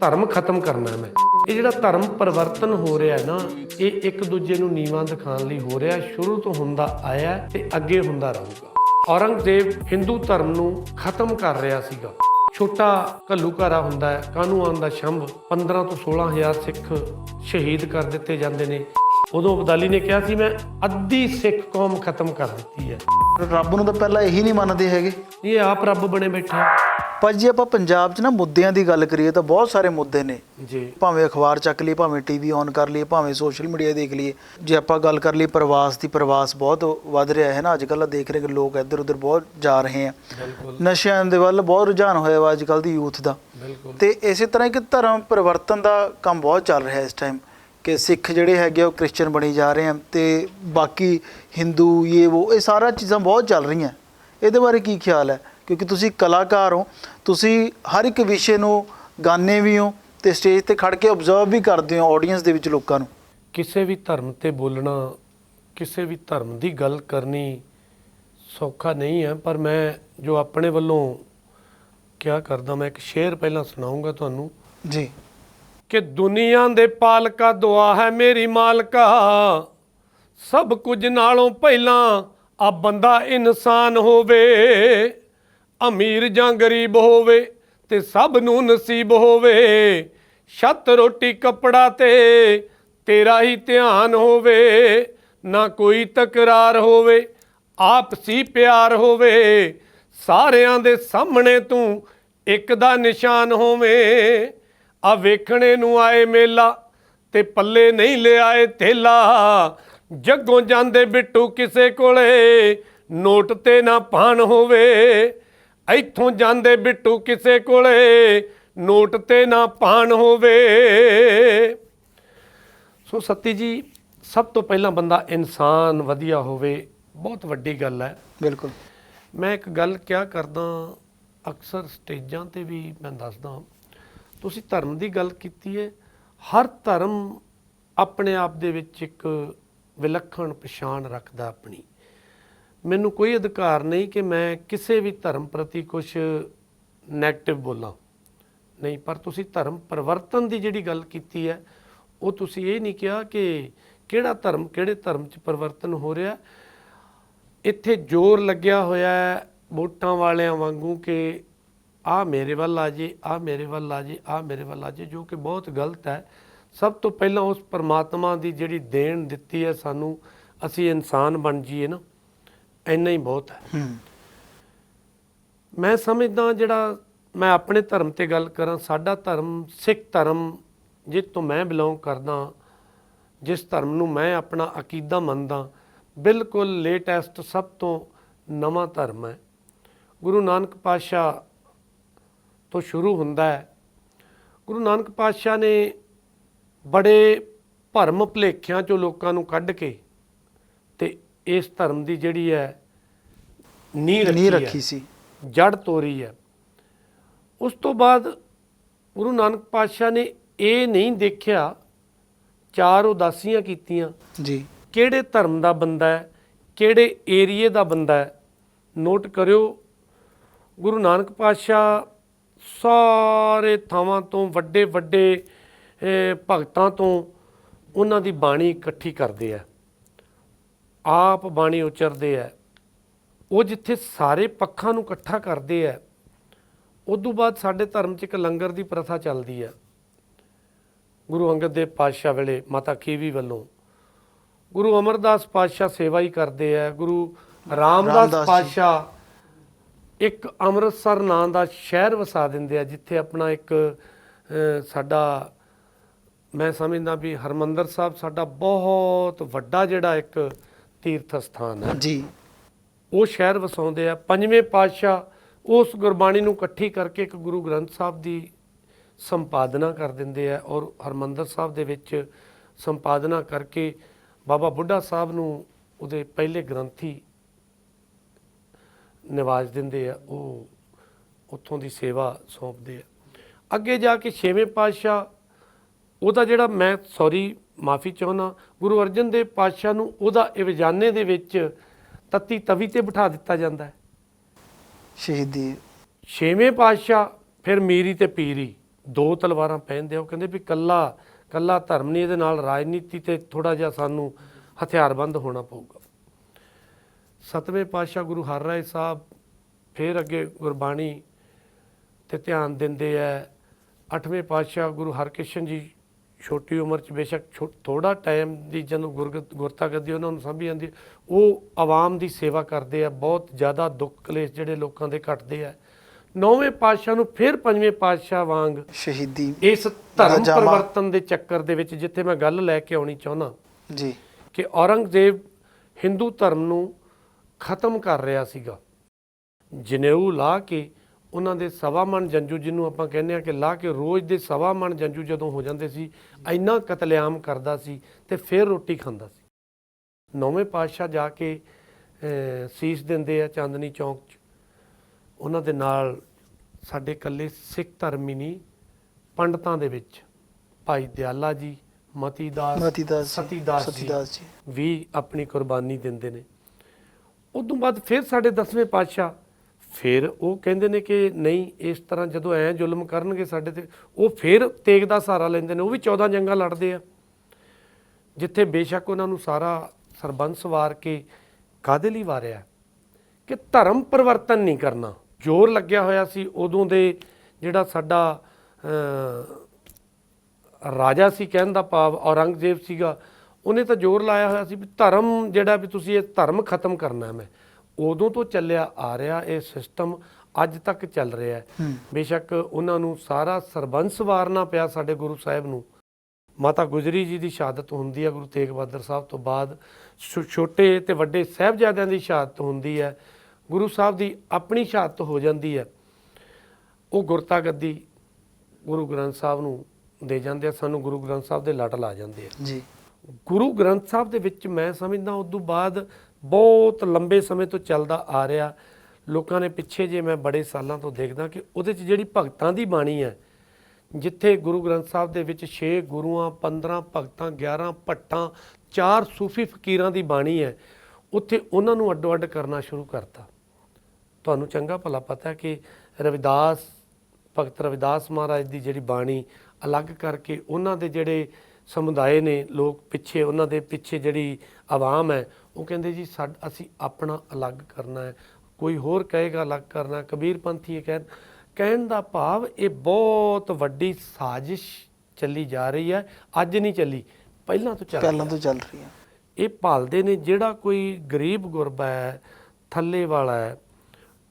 ਧਰਮ ਖਤਮ ਕਰਨਾ ਮੈਂ। ਇਹ ਜਿਹੜਾ ਧਰਮ ਪਰਿਵਰਤਨ ਹੋ ਰਿਹਾ ਹੈ ਨਾ ਇਹ ਇੱਕ ਦੂਜੇ ਨੂੰ ਨੀਵਾਂ ਦਿਖਾਉਣ ਲਈ ਹੋ ਰਿਹਾ। ਸ਼ੁਰੂ ਤੋਂ ਹੁੰਦਾ ਆਇਆ ਤੇ ਅੱਗੇ ਹੁੰਦਾ ਰਹੂਗਾ। ਔਰੰਗਜ਼ੇਬ ਹਿੰਦੂ ਧਰਮ ਨੂੰ ਖਤਮ ਕਰ ਰਿਹਾ ਸੀਗਾ। ਛੋਟਾ ਘੱਲੂਘਾਰਾ ਹੁੰਦਾ ਹੈ ਕਾਨੂੰ ਆਂਦਾ ਸ਼ੰਭ 15 ਤੋਂ 16000 ਸਿੱਖ ਸ਼ਹੀਦ ਕਰ ਦਿੱਤੇ ਜਾਂਦੇ ਨੇ। ਉਦੋਂ ਅਬਦਾਲੀ ਨੇ ਕਿਹਾ ਸੀ ਮੈਂ ਅੱਧੀ ਸਿੱਖ ਕੌਮ ਖਤਮ ਕਰ ਦਿੱਤੀ ਹੈ। ਰੱਬ ਨੂੰ ਤਾਂ ਪਹਿਲਾਂ ਇਹੀ ਨਹੀਂ ਮੰਨਦੇ ਹੈਗੇ। ਇਹ ਆਪ ਰੱਬ ਬਣੇ ਬੈਠੇ ਪਰ ਜੇ ਆਪਾਂ ਪੰਜਾਬ 'ਚ ਨਾ ਮੁੱਦਿਆਂ ਦੀ ਗੱਲ ਕਰੀਏ ਤਾਂ ਬਹੁਤ ਸਾਰੇ ਮੁੱਦੇ ਨੇ। ਜੀ। ਭਾਵੇਂ ਅਖਬਾਰ ਚੱਕ ਲਈ ਭਾਵੇਂ ਟੀਵੀ ਔਨ ਕਰ ਲਈਏ ਭਾਵੇਂ ਸੋਸ਼ਲ ਮੀਡੀਆ ਦੇਖ ਲਈਏ। ਜੇ ਆਪਾਂ ਗੱਲ ਕਰ ਲਈ ਪ੍ਰਵਾਸ ਦੀ ਪ੍ਰਵਾਸ ਬਹੁਤ ਵੱਧ ਰਿਹਾ ਹੈ ਨਾ। ਅੱਜ ਕੱਲ੍ਹ ਦੇਖ ਰਹੇ ਕਿ ਲੋਕ ਇੱਧਰ ਉੱਧਰ ਬਹੁਤ ਜਾ ਰਹੇ ਆ। ਨਸ਼ਿਆਂ ਦੇ ਵੱਲ ਬਹੁਤ ਰੁਝਾਨ ਹੋਇਆ ਵਾ ਅੱਜ ਕੱਲ੍ਹ ਦੀ ਯੂਥ ਦਾ। ਤੇ ਇਸੇ ਤਰ੍ਹਾਂ ਇੱਕ ਧਰਮ ਪਰਿਵਰਤਨ ਦਾ ਕੰਮ ਬਹੁਤ ਚੱਲ ਰਿਹਾ ਇਸ ਟਾਈਮ ਕਿ ਸਿੱਖ ਜਿਹੜੇ ਹੈਗੇ ਉਹ ਕ੍ਰਿਸਚੀਅਨ ਬਣੀ ਜਾ ਰਹੇ ਆ ਤੇ ਬਾਕੀ ਹਿੰਦੂ ਇਹ ਉਹ ਇਹ ਸਾਰਾ ਚੀਜ਼ਾਂ ਬਹੁਤ ਚੱਲ ਰਹੀਆਂ। ਇਹਦੇ ਬਾਰੇ ਕੀ ਖਿਆਲ ਹੈ? ਕਿਉਂਕਿ ਤੁਸੀਂ ਕਲਾਕਾਰ ਹੋ ਤੁਸੀਂ ਹਰ ਇੱਕ ਵਿਸ਼ੇ ਨੂੰ ਗਾਣੇ ਵੀ ਹੋ ਤੇ ਸਟੇਜ ਤੇ ਖੜ ਕੇ ਆਬਜ਼ਰਵ ਵੀ ਕਰਦੇ ਹੋ ਆਡੀਅנס ਦੇ ਵਿੱਚ ਲੋਕਾਂ ਨੂੰ। ਕਿਸੇ ਵੀ ਧਰਮ ਤੇ ਬੋਲਣਾ ਕਿਸੇ ਵੀ ਧਰਮ ਦੀ ਗੱਲ ਕਰਨੀ ਸੌਖਾ ਨਹੀਂ ਹੈ ਪਰ ਮੈਂ ਜੋ ਆਪਣੇ ਵੱਲੋਂ ਕਿਆ ਕਰਦਾ ਮੈਂ ਇੱਕ ਸ਼ੇਰ ਪਹਿਲਾਂ ਸੁਣਾਉਂਗਾ ਤੁਹਾਨੂੰ। ਜੀ। ਕਿ ਦੁਨੀਆ ਦੇ ਪਾਲਕਾ ਦੁਆ ਹੈ ਮੇਰੀ ਮਾਲਕਾ ਸਭ ਕੁਝ ਨਾਲੋਂ ਪਹਿਲਾਂ ਆ ਬੰਦਾ ਇਨਸਾਨ ਹੋਵੇ। ਅਮੀਰ ਜਾਂ ਗਰੀਬ ਹੋਵੇ ਤੇ ਸਭ ਨੂੰ ਨਸੀਬ ਹੋਵੇ। ਛੱਤ ਰੋਟੀ ਕੱਪੜਾ ਤੇ ਤੇਰਾ ਹੀ ਧਿਆਨ ਹੋਵੇ। ਨਾ ਕੋਈ ਤਕਰਾਰ ਹੋਵੇ, ਆਪਸੀ ਪਿਆਰ ਹੋਵੇ। ਸਾਰਿਆਂ ਦੇ ਸਾਹਮਣੇ ਤੂੰ ਇੱਕ ਦਾ ਨਿਸ਼ਾਨ ਹੋਵੇਂ। ਆ ਵੇਖਣੇ ਨੂੰ ਆਏ ਮੇਲਾ ਤੇ ਪੱਲੇ ਨਹੀਂ ਲਿਆਏ ਥੇਲਾ। ਜੱਗੋਂ ਜਾਂਦੇ ਬਿੱਟੂ ਕਿਸੇ ਕੋਲੇ, ਨੋਟ ਤੇ ਨਾ ਪਾਣ ਹੋਵੇ। ਇੱਥੋਂ ਜਾਂਦੇ ਬਿੱਟੂ ਕਿਸੇ ਕੋਲੇ ਨੋਟ ਤੇ ਨਾ ਪਾਣ ਹੋਵੇ। ਸੋ ਸੱਤੀ ਜੀ ਸਭ ਤੋਂ ਪਹਿਲਾਂ ਬੰਦਾ ਇਨਸਾਨ ਵਧੀਆ ਹੋਵੇ ਬਹੁਤ ਵੱਡੀ ਗੱਲ ਹੈ। ਬਿਲਕੁਲ। ਮੈਂ ਇੱਕ ਗੱਲ ਕਿਆ ਕਰਦਾ ਅਕਸਰ ਸਟੇਜਾਂ ਤੇ ਵੀ ਮੈਂ ਦੱਸਦਾ ਤੁਸੀਂ ਧਰਮ ਦੀ ਗੱਲ ਕੀਤੀ ਹੈ ਹਰ ਧਰਮ ਆਪਣੇ ਆਪ ਦੇ ਵਿੱਚ ਇੱਕ ਵਿਲੱਖਣ ਪਛਾਣ ਰੱਖਦਾ ਆਪਣੀ। ਮੈਨੂੰ ਕੋਈ ਅਧਿਕਾਰ ਨਹੀਂ ਕਿ ਮੈਂ ਕਿਸੇ ਵੀ ਧਰਮ ਪ੍ਰਤੀ ਕੁਝ 네ਗੇਟਿਵ ਬੋਲਾਂ। ਨਹੀਂ, ਪਰ ਤੁਸੀਂ ਧਰਮ ਪਰਿਵਰਤਨ ਦੀ ਜਿਹੜੀ ਗੱਲ ਕੀਤੀ ਹੈ, ਉਹ ਤੁਸੀਂ ਇਹ ਨਹੀਂ ਕਿਹਾ ਕਿ ਕਿਹੜਾ ਧਰਮ ਕਿਹੜੇ ਧਰਮ 'ਚ ਪਰਿਵਰਤਨ ਹੋ ਰਿਹਾ। ਇੱਥੇ ਜ਼ੋਰ ਲੱਗਿਆ ਹੋਇਆ ਹੈ ਵੋਟਾਂ ਵਾਲਿਆਂ ਵਾਂਗੂ ਕਿ ਆ ਮੇਰੇ ਵੱਲ ਆ ਜੇ ਆ ਮੇਰੇ ਵੱਲ ਆ ਜੇ ਆ ਮੇਰੇ ਵੱਲ ਆ ਜੇ, ਜੋ ਕਿ ਬਹੁਤ ਗਲਤ ਹੈ। ਸਭ ਤੋਂ ਪਹਿਲਾਂ ਉਸ ਪਰਮਾਤਮਾ ਦੀ ਜਿਹੜੀ ਦੇਣ ਦਿੱਤੀ ਹੈ ਸਾਨੂੰ, ਅਸੀਂ ਇਨਸਾਨ ਬਣ ਜਾਈਏ ਨਾ। ਇੰਨਾ ਹੀ ਬਹੁਤ ਹੈ। ਹੂੰ। ਮੈਂ ਸਮਝਦਾ ਜਿਹੜਾ ਮੈਂ ਆਪਣੇ ਧਰਮ ਤੇ ਗੱਲ ਕਰਾਂ ਸਾਡਾ ਧਰਮ ਸਿੱਖ ਧਰਮ ਜਿਸ ਤੋਂ ਮੈਂ ਬਿਲੋਂਗ ਕਰਦਾ ਜਿਸ ਧਰਮ ਨੂੰ ਮੈਂ ਆਪਣਾ ਅਕੀਦਾ ਮੰਨਦਾ ਬਿਲਕੁਲ ਲੇਟੈਸਟ ਸਭ ਤੋਂ ਨਵਾਂ ਧਰਮ ਹੈ। ਗੁਰੂ ਨਾਨਕ ਪਾਤਸ਼ਾਹ ਤੋਂ ਸ਼ੁਰੂ ਹੁੰਦਾ ਹੈ। ਗੁਰੂ ਨਾਨਕ ਪਾਤਸ਼ਾਹ ਨੇ ਬੜੇ ਭਰਮ ਭੁਲੇਖਿਆਂ ਚੋਂ ਲੋਕਾਂ ਨੂੰ ਕੱਢ ਕੇ ਇਸ ਧਰਮ ਦੀ ਜਿਹੜੀ ਹੈ ਨੀਂਹ ਨਹੀਂ ਰੱਖੀ ਹੈ ਰੱਖੀ ਸੀ। ਜੜ ਤੋਰੀ ਹੈ। ਉਸ ਤੋਂ ਬਾਅਦ ਗੁਰੂ ਨਾਨਕ ਪਾਤਸ਼ਾਹ ਨੇ ਇਹ ਨਹੀਂ ਦੇਖਿਆ ਚਾਰ ਉਦਾਸੀਆਂ ਕੀਤੀਆਂ ਜੀ। ਕਿਹੜੇ ਧਰਮ ਦਾ ਬੰਦਾ ਹੈ ਕਿਹੜੇ ਏਰੀਏ ਦਾ ਬੰਦਾ ਹੈ ਨੋਟ ਕਰਿਓ ਗੁਰੂ ਨਾਨਕ ਪਾਤਸ਼ਾਹ ਸਾਰੇ ਥਾਵਾਂ ਤੋਂ ਵੱਡੇ ਵੱਡੇ ਭਗਤਾਂ ਤੋਂ ਉਹਨਾਂ ਦੀ ਬਾਣੀ ਇਕੱਠੀ ਕਰਦੇ ਆ। ਆਪ ਬਾਣੀ ਉਚਰਦੇ ਆ ਉਹ ਜਿੱਥੇ ਸਾਰੇ ਪੱਖਾਂ ਨੂੰ ਇਕੱਠਾ ਕਰਦੇ ਆ ਉਦੋਂ ਬਾਅਦ ਸਾਡੇ ਧਰਮ 'ਚ ਇੱਕ ਲੰਗਰ ਦੀ ਪ੍ਰਥਾ ਚੱਲਦੀ ਆ ਗੁਰੂ ਅੰਗਦ ਦੇਵ ਪਾਤਸ਼ਾਹ ਵੇਲੇ ਮਾਤਾ ਕੀਵੀ ਵੱਲੋਂ ਗੁਰੂ ਅਮਰਦਾਸ ਪਾਤਸ਼ਾਹ ਸੇਵਾ ਹੀ ਕਰਦੇ ਆ ਗੁਰੂ ਰਾਮਦਾਸ। ਪਾਤਸ਼ਾਹ ਇੱਕ ਅੰਮ੍ਰਿਤਸਰ ਨਾਂ ਦਾ ਸ਼ਹਿਰ ਵਸਾ ਦਿੰਦੇ ਆ ਜਿੱਥੇ ਆਪਣਾ ਇੱਕ ਸਾਡਾ ਮੈਂ ਸਮਝਦਾ ਵੀ ਹਰਮੰਦਰ ਸਾਹਿਬ ਸਾਡਾ ਬਹੁਤ ਵੱਡਾ ਜਿਹੜਾ ਇੱਕ ਤੀਰਥ ਸਥਾਨ ਹੈ। ਜੀ। ਉਹ ਸ਼ਹਿਰ ਵਸਾਉਂਦੇ ਆ। ਪੰਜਵੇਂ ਪਾਤਸ਼ਾਹ ਉਸ ਗੁਰਬਾਣੀ ਨੂੰ ਇਕੱਠੀ ਕਰਕੇ ਇੱਕ ਗੁਰੂ ਗ੍ਰੰਥ ਸਾਹਿਬ ਦੀ ਸੰਪਾਦਨਾ ਕਰ ਦਿੰਦੇ ਆ ਔਰ ਹਰਮੰਦਰ ਸਾਹਿਬ ਦੇ ਵਿੱਚ ਸੰਪਾਦਨਾ ਕਰਕੇ ਬਾਬਾ ਬੁੱਢਾ ਸਾਹਿਬ ਨੂੰ ਉਹਦੇ ਪਹਿਲੇ ਗ੍ਰੰਥੀ ਨਿਵਾਜ ਦਿੰਦੇ ਆ। ਉਹ ਉੱਥੋਂ ਦੀ ਸੇਵਾ ਸੌਂਪਦੇ ਆ। ਅੱਗੇ ਜਾ ਕੇ ਛੇਵੇਂ ਪਾਤਸ਼ਾਹ ਉਹਦਾ ਜਿਹੜਾ ਮੈਂ ਸੌਰੀ ਮਾਫੀ ਚਾਹੁੰਦਾ ਗੁਰੂ ਅਰਜਨ ਦੇਵ ਪਾਤਸ਼ਾਹ ਨੂੰ ਉਹਦਾ ਇਵਜਾਨੇ ਦੇ ਵਿੱਚ ਤੱਤੀ ਤਵੀ ਤੇ ਬਿਠਾ ਦਿੱਤਾ ਜਾਂਦਾ ਹੈ। ਸ਼ਹੀਦੀ ਛੇਵੇਂ ਪਾਤਸ਼ਾਹ ਫਿਰ ਮੀਰੀ ਤੇ ਪੀਰੀ ਦੋ ਤਲਵਾਰਾਂ ਪਹਿਨਦੇ ਆ ਉਹ ਕਹਿੰਦੇ ਵੀ ਕੱਲਾ ਕੱਲਾ ਧਰਮ ਨਹੀਂ ਇਹਦੇ ਨਾਲ ਰਾਜਨੀਤੀ ਤੇ ਥੋੜਾ ਜਿਹਾ ਸਾਨੂੰ ਹਥਿਆਰਬੰਦ ਹੋਣਾ ਪਊਗਾ। ਸਤਵੇਂ ਪਾਤਸ਼ਾਹ ਗੁਰੂ ਹਰਰਾਏ ਸਾਹਿਬ ਫਿਰ ਅੱਗੇ ਗੁਰਬਾਣੀ ਤੇ ਧਿਆਨ ਦਿੰਦੇ ਆ। ਅੱਠਵੇਂ ਪਾਤਸ਼ਾਹ ਗੁਰੂ ਹਰਕ੍ਰਿਸ਼ਨ ਜੀ ਛੋਟੀ ਉਮਰ ਚ ਬੇਸ਼ੱਕ ਥੋੜਾ ਟਾਈਮ ਦੀ ਜਦੋਂ ਗੁਰਤਾ ਕਰਦੀ ਉਹਨਾਂ ਨੂੰ ਸਮਝ ਜਾਂਦੀ ਉਹ ਆਵਾਮ ਦੀ ਸੇਵਾ ਕਰਦੇ ਆ ਬਹੁਤ ਜ਼ਿਆਦਾ ਦੁੱਖ ਕਲੇਸ਼ ਜਿਹੜੇ ਲੋਕਾਂ ਦੇ ਘਟਦੇ ਆ। ਨੌਵੇਂ ਪਾਤਸ਼ਾਹ ਨੂੰ ਫਿਰ ਪੰਜਵੇਂ ਪਾਤਸ਼ਾਹ ਵਾਂਗ ਸ਼ਹੀਦੀ ਇਸ ਧਰਮ ਪਰਿਵਰਤਨ ਦੇ ਚੱਕਰ ਦੇ ਵਿੱਚ ਜਿੱਥੇ ਮੈਂ ਗੱਲ ਲੈ ਕੇ ਆਉਣੀ ਚਾਹੁੰਦਾ ਜੀ। ਕਿ ਔਰੰਗਜ਼ੇਬ ਹਿੰਦੂ ਧਰਮ ਨੂੰ ਖਤਮ ਕਰ ਰਿਹਾ ਸੀਗਾ। ਜਨੇਊ ਲਾ ਕੇ ਉਹਨਾਂ ਦੇ ਸਵਾ ਮਣ ਜੰਜੂ ਜਿਹਨੂੰ ਆਪਾਂ ਕਹਿੰਦੇ ਆ ਕਿ ਲਾ ਕੇ ਰੋਜ਼ ਦੇ ਸਵਾ ਮਣ ਜੰਜੂ ਜਦੋਂ ਹੋ ਜਾਂਦੇ ਸੀ ਇੰਨਾ ਕਤਲੇਆਮ ਕਰਦਾ ਸੀ ਤੇ ਫਿਰ ਰੋਟੀ ਖਾਂਦਾ ਸੀ। ਨੌਵੇਂ ਪਾਤਸ਼ਾਹ ਜਾ ਕੇ ਸੀਸ ਦਿੰਦੇ ਆ ਚਾਂਦਨੀ ਚੌਂਕ 'ਚ। ਉਹਨਾਂ ਦੇ ਨਾਲ ਸਾਡੇ ਇਕੱਲੇ ਸਿੱਖ ਧਰਮ ਹੀ ਨਹੀਂ ਪੰਡਤਾਂ ਦੇ ਵਿੱਚ ਭਾਈ ਦਿਆਲਾ ਜੀ ਮਤੀਦਾਸ ਸਤੀਦਾਸ ਸਤੀਦਾਸ ਜੀ। ਵੀ ਆਪਣੀ ਕੁਰਬਾਨੀ ਦਿੰਦੇ ਨੇ। ਉਦੋਂ ਬਾਅਦ ਫਿਰ ਸਾਡੇ ਦਸਵੇਂ ਪਾਤਸ਼ਾਹ ਫਿਰ ਉਹ ਕਹਿੰਦੇ ਨੇ ਕਿ ਨਹੀਂ, ਇਸ ਤਰ੍ਹਾਂ ਜਦੋਂ ਐ ਜ਼ੁਲਮ ਕਰਨਗੇ ਸਾਡੇ ਤੇ, ਉਹ ਫਿਰ ਤੇਗ ਦਾ ਸਹਾਰਾ ਲੈਂਦੇ ਨੇ, ਉਹ ਵੀ 14 ਜੰਗਾਂ ਲੜਦੇ ਆ। ਜਿੱਥੇ ਬੇਸ਼ੱਕ ਉਹਨਾਂ ਨੂੰ ਸਾਰਾ ਸਰਬੰਸ ਵਾਰ ਕੇ ਕਾਦੇ ਲਈ ਵਾਰਿਆ? ਕਿ ਧਰਮ ਪਰਿਵਰਤਨ ਨਹੀਂ ਕਰਨਾ। ਜ਼ੋਰ ਲੱਗਿਆ ਹੋਇਆ ਸੀ, ਉਦੋਂ ਦੇ ਜਿਹੜਾ ਸਾਡਾ ਰਾਜਾ ਸੀ ਕਹਿਣ ਦਾ ਭਾਵ, ਔਰੰਗਜ਼ੇਬ ਸੀਗਾ, ਉਹਨੇ ਤਾਂ ਜ਼ੋਰ ਲਾਇਆ ਹੋਇਆ ਸੀ ਵੀ ਧਰਮ ਜਿਹੜਾ ਵੀ ਤੁਸੀਂ ਇਹ ਧਰਮ ਖਤਮ ਕਰਨਾ ਹੈ ਮੈਂ। ਉਦੋਂ ਤੋਂ ਚੱਲਿਆ ਆ ਰਿਹਾ ਇਹ ਸਿਸਟਮ ਅੱਜ ਤੱਕ ਚੱਲ ਰਿਹਾ ਹੈ। ਬੇਸ਼ੱਕ ਉਹਨਾਂ ਨੂੰ ਸਾਰਾ ਸਰਬੰਸ ਵਾਰਨਾ ਪਿਆ ਸਾਡੇ ਗੁਰੂ ਸਾਹਿਬ ਨੂੰ। ਮਾਤਾ ਗੁਜਰੀ ਜੀ ਦੀ ਸ਼ਹਾਦਤ ਹੁੰਦੀ ਹੈ ਗੁਰੂ ਤੇਗ ਬਹਾਦਰ ਸਾਹਿਬ ਤੋਂ ਬਾਅਦ। ਛੋਟੇ ਤੇ ਵੱਡੇ ਸਾਹਿਬਜ਼ਾਦਿਆਂ ਦੀ ਸ਼ਹਾਦਤ ਹੁੰਦੀ ਹੈ। ਗੁਰੂ ਸਾਹਿਬ ਦੀ ਆਪਣੀ ਸ਼ਹਾਦਤ ਹੋ ਜਾਂਦੀ ਹੈ। ਉਹ ਗੁਰਤਾ ਗੱਦੀ ਗੁਰੂ ਗ੍ਰੰਥ ਸਾਹਿਬ ਨੂੰ ਦੇ ਜਾਂਦੇ ਆ ਸਾਨੂੰ ਗੁਰੂ ਗ੍ਰੰਥ ਸਾਹਿਬ ਦੇ ਲੜ ਲਾ ਜਾਂਦੇ ਆ। ਜੀ। ਗੁਰੂ ਗ੍ਰੰਥ ਸਾਹਿਬ ਦੇ ਵਿੱਚ ਮੈਂ ਸਮਝਦਾ ਉਸ ਤੋਂ ਬਾਅਦ ਬਹੁਤ ਲੰਬੇ ਸਮੇਂ ਤੋਂ ਚੱਲਦਾ ਆ ਰਿਹਾ। ਲੋਕਾਂ ਨੇ ਪਿੱਛੇ ਜੇ ਮੈਂ ਬੜੇ ਸਾਲਾਂ ਤੋਂ ਦੇਖਦਾ ਕਿ ਉਹਦੇ 'ਚ ਜਿਹੜੀ ਭਗਤਾਂ ਦੀ ਬਾਣੀ ਹੈ, ਜਿੱਥੇ ਗੁਰੂ ਗ੍ਰੰਥ ਸਾਹਿਬ ਦੇ ਵਿੱਚ 6 ਗੁਰੂਆਂ 15 ਭਗਤਾਂ 11 ਭੱਟਾਂ 4 ਸੂਫੀ ਫਕੀਰਾਂ ਦੀ ਬਾਣੀ ਹੈ, ਉੱਥੇ ਉਹਨਾਂ ਨੂੰ ਅੱਡੋ ਅੱਡ ਕਰਨਾ ਸ਼ੁਰੂ ਕਰਤਾ। ਤੁਹਾਨੂੰ ਚੰਗਾ ਭਲਾ ਪਤਾ ਹੈ ਕਿ ਰਵਿਦਾਸ, ਭਗਤ ਰਵਿਦਾਸ ਮਹਾਰਾਜ ਦੀ ਜਿਹੜੀ ਬਾਣੀ ਅਲੱਗ ਕਰਕੇ ਉਹਨਾਂ ਦੇ ਜਿਹੜੇ ਸਮੁਦਾਇ ਨੇ, ਲੋਕ ਪਿੱਛੇ ਉਹਨਾਂ ਦੇ ਪਿੱਛੇ ਜਿਹੜੀ ਆਵਾਮ ਹੈ ਉਹ ਕਹਿੰਦੇ ਜੀ ਸਾਡ ਅਸੀਂ ਆਪਣਾ ਅਲੱਗ ਕਰਨਾ ਹੈ। ਕੋਈ ਹੋਰ ਕਹੇਗਾ ਅਲੱਗ ਕਰਨਾ। ਕਬੀਰ ਪੰਥੀ ਇਹ ਕਹਿਣ ਕਹਿਣ ਦਾ ਭਾਵ ਇਹ ਬਹੁਤ ਵੱਡੀ ਸਾਜ਼ਿਸ਼ ਚੱਲੀ ਜਾ ਰਹੀ ਹੈ। ਅੱਜ ਨਹੀਂ ਚੱਲੀ ਪਹਿਲਾਂ ਤੋਂ ਚੱਲ ਰਹੀ ਪਹਿਲਾਂ ਤੋਂ ਚੱਲ ਰਹੀ ਹੈ। ਇਹ ਭਾਲਦੇ ਨੇ ਜਿਹੜਾ ਕੋਈ ਗਰੀਬ ਗੁਰਬਾ ਹੈ ਥੱਲੇ ਵਾਲਾ ਹੈ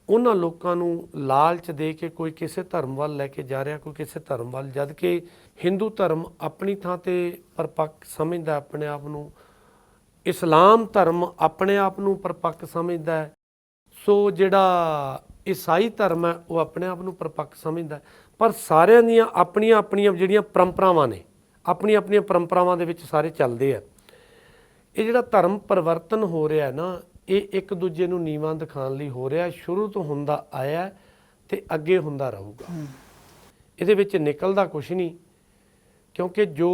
ਉਹਨਾਂ ਲੋਕਾਂ ਨੂੰ ਲਾਲਚ ਦੇ ਕੇ ਕੋਈ ਕਿਸੇ ਧਰਮ ਵੱਲ ਲੈ ਕੇ ਜਾ ਰਿਹਾ ਕੋਈ ਕਿਸੇ ਧਰਮ ਵੱਲ ਜਦ ਕਿ ਹਿੰਦੂ ਧਰਮ ਆਪਣੀ ਥਾਂ ਤੇ ਪਰਪੱਕ ਸਮਝਦਾ ਆਪਣੇ ਆਪ ਨੂੰ ਇਸਲਾਮ ਧਰਮ ਆਪਣੇ ਆਪ ਨੂੰ ਪਰਪੱਕ ਸਮਝਦਾ ਹੈ ਸੋ ਜਿਹੜਾ ਈਸਾਈ ਧਰਮ ਹੈ ਉਹ ਆਪਣੇ ਆਪ ਨੂੰ ਪਰਪੱਕ ਸਮਝਦਾ। ਪਰ ਸਾਰਿਆਂ ਦੀਆਂ ਆਪਣੀਆਂ ਆਪਣੀਆਂ ਜਿਹੜੀਆਂ ਪਰੰਪਰਾਵਾਂ ਨੇ ਆਪਣੀਆਂ ਆਪਣੀਆਂ ਪਰੰਪਰਾਵਾਂ ਦੇ ਵਿੱਚ ਸਾਰੇ ਚੱਲਦੇ ਆ ਇਹ ਜਿਹੜਾ ਧਰਮ ਪਰਿਵਰਤਨ ਹੋ ਰਿਹਾ ਹੈ ਨਾ ਇਹ ਇੱਕ ਦੂਜੇ ਨੂੰ ਨੀਵਾਂ ਦਿਖਾਉਣ ਲਈ ਹੋ ਰਿਹਾ। ਸ਼ੁਰੂ ਤੋਂ ਹੁੰਦਾ ਆਇਆ ਤੇ ਅੱਗੇ ਹੁੰਦਾ ਰਹੂਗਾ ਇਹਦੇ ਵਿੱਚ ਨਿਕਲਦਾ ਕੁਝ ਨਹੀਂ ਕਿਉਂਕਿ ਜੋ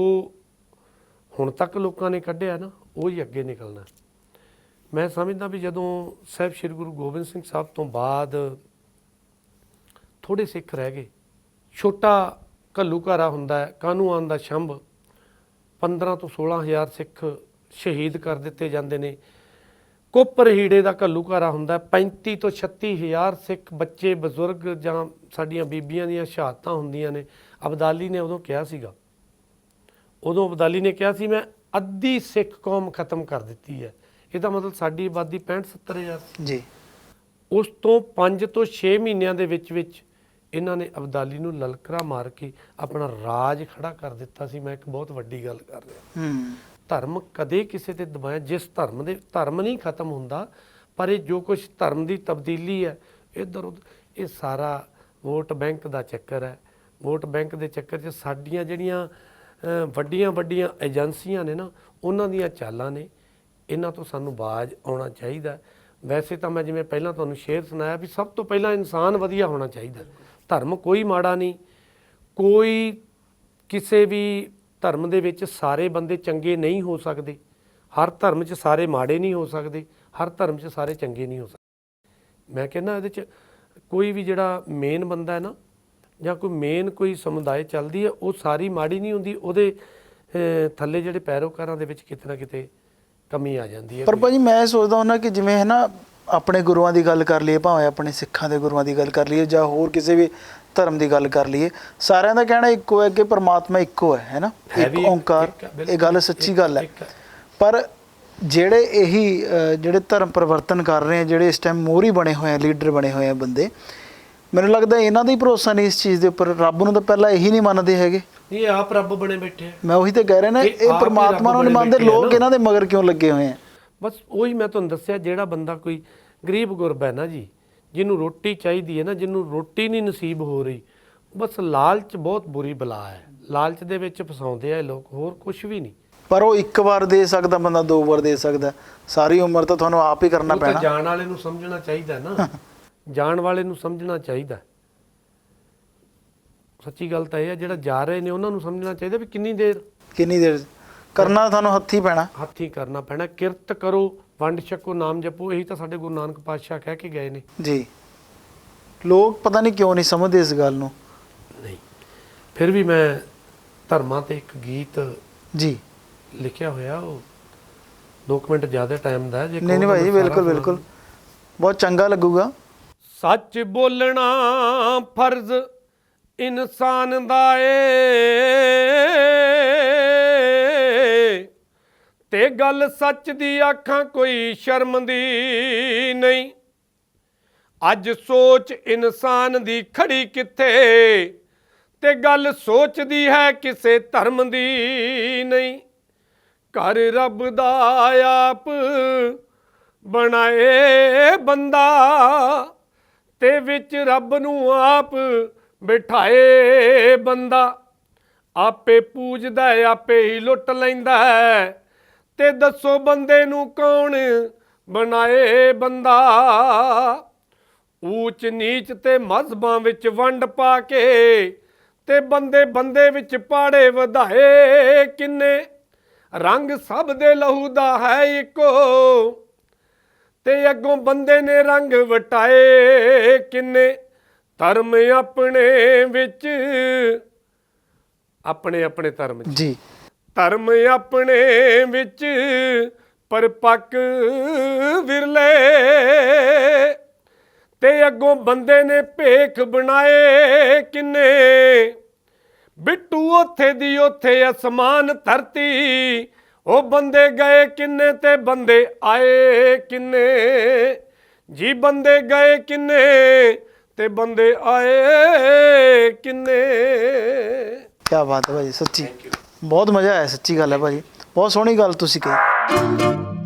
ਹੁਣ ਤੱਕ ਲੋਕਾਂ ਨੇ ਕੱਢਿਆ ਨਾ ਉਹ ਹੀ ਅੱਗੇ ਨਿਕਲਣਾ। ਮੈਂ ਸਮਝਦਾ ਵੀ ਜਦੋਂ ਸਾਹਿਬ ਸ੍ਰੀ ਗੁਰੂ ਗੋਬਿੰਦ ਸਿੰਘ ਸਾਹਿਬ ਤੋਂ ਬਾਅਦ ਥੋੜੇ ਸਿੱਖ ਰਹਿ ਗਏ ਛੋਟਾ ਘੱਲੂਘਾਰਾ ਹੁੰਦਾ ਹੈ ਕਾਨੂੰਨ ਦਾ ਸ਼ੰਭ 15 ਤੋਂ 16000 ਸਿੱਖ ਸ਼ਹੀਦ ਕਰ ਦਿੱਤੇ ਜਾਂਦੇ ਨੇ। ਕੋਪਰ ਹੀੜੇ ਦਾ ਘੱਲੂਘਾਰਾ ਹੁੰਦਾ ਹੈ, 35 ਤੋਂ 36000 ਸਿੱਖ ਬੱਚੇ ਬਜ਼ੁਰਗ ਜਾਂ ਸਾਡੀਆਂ ਬੀਬੀਆਂ ਦੀਆਂ ਸ਼ਹਾਦਤਾਂ ਹੁੰਦੀਆਂ ਨੇ। ਅਬਦਾਲੀ ਨੇ ਉਦੋਂ ਕਿਹਾ ਸੀਗਾ। ਉਦੋਂ ਅਬਦਾਲੀ ਨੇ ਕਿਹਾ ਸੀ ਮੈਂ ਅੱਧੀ ਸਿੱਖ ਕੌਮ ਖਤਮ ਕਰ ਦਿੱਤੀ ਹੈ। ਇਹਦਾ ਮਤਲਬ ਸਾਡੀ ਆਬਾਦੀ 65 70000 ਸੀ। ਜੀ। ਉਸ ਤੋਂ 5 ਤੋਂ 6 ਮਹੀਨਿਆਂ ਦੇ ਵਿੱਚ ਵਿੱਚ ਇਹਨਾਂ ਨੇ ਅਬਦਾਲੀ ਨੂੰ ਲਲਕਰਾ ਮਾਰ ਕੇ ਆਪਣਾ ਰਾਜ ਖੜਾ ਕਰ ਦਿੱਤਾ ਸੀ। ਮੈਂ ਇੱਕ ਬਹੁਤ ਵੱਡੀ ਗੱਲ ਕਰ ਰਿਹਾ। ਹੂੰ। ਧਰਮ ਕਦੇ ਕਿਸੇ ਤੇ ਦਬਾਇਆ। ਜਿਸ ਧਰਮ ਦੇ ਧਰਮ ਨਹੀਂ ਖਤਮ ਹੁੰਦਾ ਪਰ ਇਹ ਜੋ ਕੁਝ ਧਰਮ ਦੀ ਤਬਦੀਲੀ ਹੈ ਇੱਧਰ ਉੱਧਰ ਇਹ ਸਾਰਾ ਵੋਟ ਬੈਂਕ ਦਾ ਚੱਕਰ ਹੈ। ਵੋਟ ਬੈਂਕ ਦੇ ਚੱਕਰ 'ਚ ਸਾਡੀਆਂ ਜਿਹੜੀਆਂ ਵੱਡੀਆਂ ਵੱਡੀਆਂ ਏਜੰਸੀਆਂ ਨੇ ਨਾ, ਉਹਨਾਂ ਦੀਆਂ ਚਾਲਾਂ ਨੇ। ਇਹਨਾਂ ਤੋਂ ਸਾਨੂੰ ਬਾਜ ਆਉਣਾ ਚਾਹੀਦਾ। ਵੈਸੇ ਤਾਂ ਮੈਂ ਜਿਵੇਂ ਪਹਿਲਾਂ ਤੁਹਾਨੂੰ ਸ਼ੇਰ ਸੁਣਾਇਆ ਵੀ ਸਭ ਤੋਂ ਪਹਿਲਾਂ ਇਨਸਾਨ ਵਧੀਆ ਹੋਣਾ ਚਾਹੀਦਾ। ਧਰਮ ਕੋਈ ਮਾੜਾ ਨਹੀਂ। ਕੋਈ ਕਿਸੇ ਵੀ ਧਰਮ ਦੇ ਵਿੱਚ ਸਾਰੇ ਬੰਦੇ ਚੰਗੇ ਨਹੀਂ ਹੋ ਸਕਦੇ। ਹਰ ਧਰਮ 'ਚ ਸਾਰੇ ਮਾੜੇ ਨਹੀਂ ਹੋ ਸਕਦੇ। ਹਰ ਧਰਮ 'ਚ ਸਾਰੇ ਚੰਗੇ ਨਹੀਂ ਹੋ ਸਕਦੇ। ਮੈਂ ਕਹਿੰਦਾ ਇਹਦੇ 'ਚ ਕੋਈ ਵੀ ਜਿਹੜਾ ਮੇਨ ਬੰਦਾ ਹੈ ਨਾ ਜਾਂ ਕੋਈ ਮੇਨ ਕੋਈ ਸਮੁਦਾਇ ਚੱਲਦੀ ਹੈ ਉਹ ਸਾਰੀ ਮਾੜੀ ਨਹੀਂ ਹੁੰਦੀ ਉਹਦੇ ਥੱਲੇ ਜਿਹੜੇ ਪੈਰੋਕਾਰਾਂ ਦੇ ਵਿੱਚ ਕਿਤੇ ਨਾ ਕਿਤੇ ਕਮੀ ਆ ਜਾਂਦੀ ਹੈ ਪਰ ਭਾਜੀ ਮੈਂ ਸੋਚਦਾ ਹੁੰਦਾ ਕਿ ਜਿਵੇਂ ਹੈ ਨਾ ਆਪਣੇ ਗੁਰੂਆਂ ਦੀ ਗੱਲ ਕਰ ਲਈਏ ਭਾਵੇਂ ਆਪਣੇ ਸਿੱਖਾਂ ਦੇ ਗੁਰੂਆਂ ਦੀ ਗੱਲ ਕਰ ਲਈਏ ਜਾਂ ਹੋਰ ਕਿਸੇ ਵੀ ਧਰਮ ਦੀ ਗੱਲ ਕਰ ਲਈਏ ਸਾਰਿਆਂ ਦਾ ਕਹਿਣਾ ਇੱਕੋ ਹੈ ਕਿ ਪਰਮਾਤਮਾ ਇੱਕੋ ਹੈ ਹੈ ਨਾ? ਇੱਕ ਓੰਕਾਰ ਇਹ ਗੱਲ ਸੱਚੀ ਗੱਲ ਹੈ। ਪਰ ਜਿਹੜੇ ਇਹੀ ਜਿਹੜੇ ਧਰਮ ਪਰਿਵਰਤਨ ਕਰ ਰਹੇ ਆ ਜਿਹੜੇ ਇਸ ਟਾਈਮ ਮੋਹਰੀ ਬਣੇ ਹੋਏ ਆ ਲੀਡਰ ਬਣੇ ਹੋਏ ਆ ਬੰਦੇ ਮੈਨੂੰ ਲੱਗਦਾ ਇਹਨਾਂ ਦਾ ਹੀ ਭਰੋਸਾ ਨਹੀਂ ਇਸ ਚੀਜ਼ ਦੇ ਉੱਪਰ। ਰੱਬ ਨੂੰ ਤਾਂ ਪਹਿਲਾਂ ਇਹੀ ਨਹੀਂ ਮੰਨਦੇ ਹੈਗੇ। ਇਹ ਆਪ ਰੱਬ ਬਣੇ ਬੈਠੇ ਆ। ਮੈਂ ਉਹੀ ਤੇ ਕਹਿ ਰਿਹਾ ਨਾ ਇਹ ਪਰਮਾਤਮਾ ਨੂੰ ਨਹੀਂ ਮੰਨਦੇ ਲੋਕ। ਇਹਨਾਂ ਦੇ ਮਗਰ ਕਿਉਂ ਲੱਗੇ ਹੋਏ ਆ? ਬਸ ਉਹੀ ਮੈਂ ਤੁਹਾਨੂੰ ਦੱਸਿਆ ਜਿਹੜਾ ਬੰਦਾ ਕੋਈ ਗਰੀਬ ਗੁਰਬ ਹੈ ਨਾ ਜੀ ਜਿਹਨੂੰ ਰੋਟੀ ਚਾਹੀਦੀ ਹੈ ਨਾ ਜਿਹਨੂੰ ਰੋਟੀ ਨਹੀਂ ਨਸੀਬ ਹੋ ਰਹੀ ਬਸ ਲਾਲਚ ਬਹੁਤ ਬੁਰੀ ਬਲਾ ਹੈ। ਲਾਲਚ ਦੇ ਵਿੱਚ ਫਸਾਉਂਦੇ ਆ ਲੋਕ ਹੋਰ ਕੁਝ ਵੀ ਨਹੀਂ। ਪਰ ਉਹ ਇੱਕ ਵਾਰ ਦੇ ਸਕਦਾ ਬੰਦਾ ਦੋ ਵਾਰ ਦੇ ਸਕਦਾ। ਸਾਰੀ ਉਮਰ ਤਾਂ ਤੁਹਾਨੂੰ ਆਪ ਹੀ ਕਰਨਾ ਪੈਣਾ। ਜਾਣ ਵਾਲੇ ਨੂੰ ਸਮਝਣਾ ਚਾਹੀਦਾ ਨਾ। ਜਾਣ ਵਾਲੇ ਨੂੰ ਸਮਝਣਾ ਚਾਹੀਦਾ ਸੱਚੀ ਗੱਲ ਤਾਂ ਇਹ ਹੈ ਜਿਹੜਾ ਜਾ ਰਹੇ ਨੇ ਉਹਨਾਂ ਨੂੰ ਸਮਝਣਾ ਚਾਹੀਦਾ ਵੀ ਕਿੰਨੀ ਦੇਰ ਕਿੰਨੀ ਦੇਰ? ਕਰਨਾ ਤੁਹਾਨੂੰ ਹੱਥੀ ਪੈਣਾ। ਹੱਥੀ ਕਰਨਾ ਪੈਣਾ। ਕਿਰਤ ਕਰੋ ਵੰਡ ਛਕੋ ਨਾਮ ਜਪੋ ਇਹੀ ਤਾਂ ਸਾਡੇ ਗੁਰੂ ਨਾਨਕ ਪਾਤਸ਼ਾਹ ਕਹਿ ਕੇ ਗਏ ਨੇ। ਜੀ। ਲੋਕ ਪਤਾ ਨਹੀਂ ਕਿਉਂ ਨਹੀਂ ਸਮਝਦੇ ਇਸ ਗੱਲ ਨੂੰ। ਨਹੀਂ। ਫਿਰ ਵੀ ਮੈਂ ਧਰਮਾਂ ਤੇ ਇੱਕ ਗੀਤ ਜੀ। ਲਿਖਿਆ ਹੋਇਆ ਉਹ 2 ਮਿੰਟ ਜ਼ਿਆਦਾ ਟਾਈਮ ਦਾ ਜੇ ਨਹੀਂ ਨਹੀਂ ਭਾਈ ਬਿਲਕੁਲ ਬਿਲਕੁਲ। ਬਹੁਤ ਚੰਗਾ ਲੱਗੂਗਾ। ਸੱਚ ਬੋਲਣਾ ਫਰਜ਼ ਇਨਸਾਨ ਦਾ ਏ। ਤੇ ਗੱਲ ਸੱਚ ਦੀ ਆਖਾਂ ਕੋਈ ਸ਼ਰਮ ਦੀ ਨਹੀਂ। ਅੱਜ ਸੋਚ ਇਨਸਾਨ ਦੀ ਖੜੀ ਕਿੱਥੇ? ਤੇ ਗੱਲ ਸੋਚਦੀ ਹੈ ਕਿਸੇ ਧਰਮ ਦੀ ਨਹੀਂ। ਕਰ ਰੱਬ ਦਾ ਆਪ ਬਣਾਏ ਬੰਦਾ ਤੇ ਵਿੱਚ ਰੱਬ ਨੂੰ ਆਪ ਬਿਠਾਏ ਬੰਦਾ। ਆਪੇ ਪੂਜਦਾ ਹੈ, ਆਪੇ ਹੀ ਲੁੱਟ ਲੈਂਦਾ ਹੈ। ਤੇ ਦੱਸੋ ਬੰਦੇ ਨੂੰ ਕੌਣ ਬਣਾਏ ਬੰਦਾ? ਊਚ ਨੀਚ ਤੇ ਮਜ਼ਹਬਾਂ ਵਿੱਚ ਵੰਡ ਪਾ ਕੇ ਤੇ ਬੰਦੇ ਬੰਦੇ ਵਿੱਚ ਪਾੜੇ ਵਧਾਏ ਕਿੰਨੇ? ਰੰਗ ਸਭ ਦੇ ਲਹੂ ਦਾ ਹੈ ਇੱਕੋ। ਤੇ ਅੱਗੋਂ ਬੰਦੇ ਨੇ ਰੰਗ ਵਟਾਏ। ਕਿੰਨੇ ਧਰਮ ਆਪਣੇ ਵਿੱਚ? ਆਪਣੇ ਆਪਣੇ ਧਰਮ ਜੀ। ਧਰਮ ਆਪਣੇ ਵਿੱਚ ਪਰਪੱਕ ਵਿਰਲੇ। ਤੇ ਅੱਗੋਂ ਬੰਦੇ ਨੇ ਭੇਖ ਬਣਾਏ। ਕਿੰਨੇ? ਬਿੱਟੂ ਉੱਥੇ ਦੀ ਉੱਥੇ ਅਸਮਾਨ ਧਰਤੀ। ਉਹ ਬੰਦੇ ਗਏ ਕਿੰਨੇ ਤੇ ਬੰਦੇ ਆਏ ਕਿੰਨੇ? ਜੀ ਬੰਦੇ ਗਏ ਕਿੰਨੇ ਤੇ ਬੰਦੇ ਆਏ ਕਿੰਨੇ? ਕੀ ਬਾਤ ਹੈ ਭਾਜੀ, ਸੱਚੀ। ਬਹੁਤ ਮਜ਼ਾ ਆਇਆ, ਸੱਚੀ ਗੱਲ ਹੈ ਭਾਜੀ। ਬਹੁਤ ਸੋਹਣੀ ਗੱਲ ਤੁਸੀਂ ਕਹੀ।